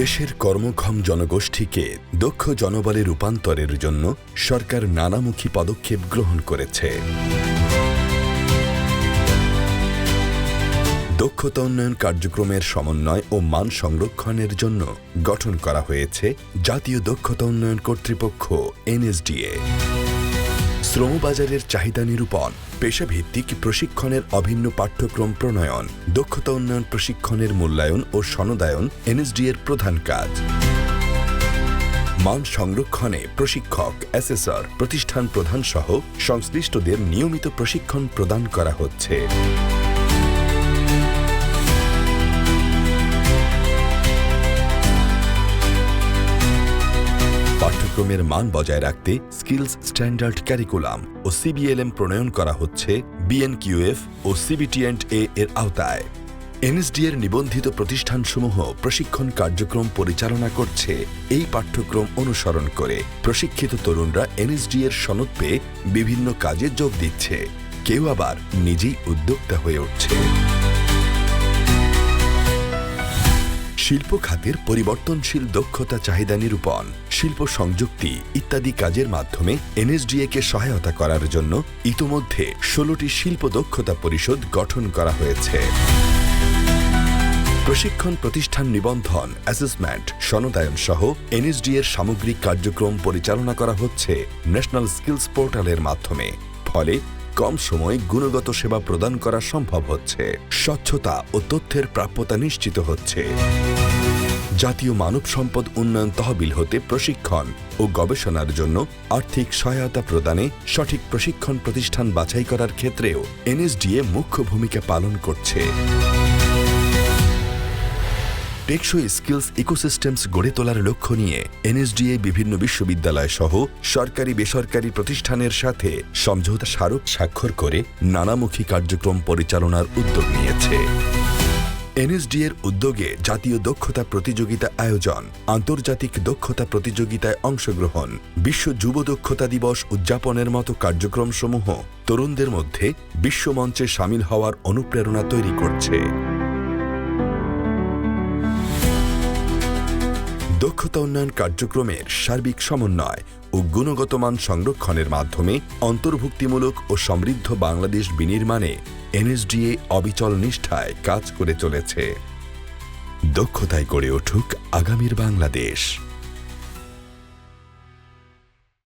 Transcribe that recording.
দেশের কর্মক্ষম জনগোষ্ঠীকে দক্ষ জনবলে রূপান্তরের জন্য সরকার নানামুখী পদক্ষেপ গ্রহণ করেছে। দক্ষতা উন্নয়ন কার্যক্রমের সমন্বয় ও মান সংরক্ষণের জন্য গঠন করা হয়েছে জাতীয় দক্ষতা উন্নয়ন কর্তৃপক্ষ, এনএসডিএ। শ্রমবাজারের চাহিদা নিরূপণ, পেশাভিত্তিক প্রশিক্ষণের অভিন্ন পাঠ্যক্রম প্রণয়ন, দক্ষতা উন্নয়ন প্রশিক্ষণের মূল্যায়ন ও সনদায়ন এনএসডি এর প্রধান কাজ। মান সংরক্ষণে প্রশিক্ষক, অ্যাসেসর, প্রতিষ্ঠান প্রধান সহ সংশ্লিষ্টদের নিয়মিত প্রশিক্ষণ প্রদান করা হচ্ছে। পাঠ্যক্রমের মান বজায় রাখতে স্কিলস স্ট্যান্ডার্ড ক্যারিকুলাম ও সিবিএলএম প্রণয়ন করা হচ্ছে বিএনকিউএফ ও সিবিটিএন্ড এ এর আওতায়। এনএসডি এর নিবন্ধিত প্রতিষ্ঠানসমূহ প্রশিক্ষণ কার্যক্রম পরিচালনা করছে। এই পাঠ্যক্রম অনুসরণ করে প্রশিক্ষিত তরুণরা এনএসডি এর সনদ পেয়ে বিভিন্ন কাজে যোগ দিচ্ছে। কেউ আবার নিজেই উদ্যোক্তা হয়ে উঠছে। শিল্প খাতের পরিবর্তনশীল দক্ষতা চাহিদা নিরূপণ, শিল্প সংযুক্তি ইত্যাদি কাজের মাধ্যমে এনএসডিএ কে সহায়তা করার জন্য ইতোমধ্যে ষোলোটি শিল্প দক্ষতা পরিষদ গঠন করা হয়েছে। প্রশিক্ষণ প্রতিষ্ঠান নিবন্ধন অ্যাসেসমেন্ট সনদায়ন সহ এনএসডি এর সামগ্রিক কার্যক্রম পরিচালনা করা হচ্ছে ন্যাশনাল স্কিলস পোর্টালের মাধ্যমে। ফলে কম সময়ে গুণগত সেবা প্রদান করা সম্ভব হচ্ছে। স্বচ্ছতা ও তথ্যের প্রাপ্যতা নিশ্চিত হচ্ছে। জাতীয় মানব সম্পদ উন্নয়ন তহবিল হতে প্রশিক্ষণ ও গবেষণার জন্য আর্থিক সহায়তা প্রদানে সঠিক প্রশিক্ষণ প্রতিষ্ঠান বাছাই করার ক্ষেত্রেও এনএসডিএ মুখ্য ভূমিকা পালন করছে। টেকসই স্কিলস ইকোসিস্টেমস গড়ে তোলার লক্ষ্য নিয়ে এনএসডিএ বিভিন্ন বিশ্ববিদ্যালয় সহ সরকারি বেসরকারি প্রতিষ্ঠানের সাথে সমঝোতা স্মারক স্বাক্ষর করে নানামুখী কার্যক্রম পরিচালনার উদ্যোগ নিয়েছে। এনএসডি এর উদ্যোগে জাতীয় দক্ষতা প্রতিযোগিতা আয়োজন, আন্তর্জাতিক দক্ষতা প্রতিযোগিতায় অংশগ্রহণ, বিশ্ব যুব দক্ষতা দিবস উদযাপনের মতো কার্যক্রমসমূহ তরুণদের মধ্যে বিশ্বমঞ্চে সামিল হওয়ার অনুপ্রেরণা তৈরি করছে। দক্ষতা উন্নয়ন কার্যক্রমের সার্বিক সমন্বয় ও গুণগত মান সংরক্ষণের মাধ্যমে অন্তর্ভুক্তিমূলক ও সমৃদ্ধ বাংলাদেশ বিনির্মাণে এনএসডিএ অবিচল নিষ্ঠায় কাজ করে চলেছে। দক্ষতায় গড়ে উঠুক আগামীর বাংলাদেশ।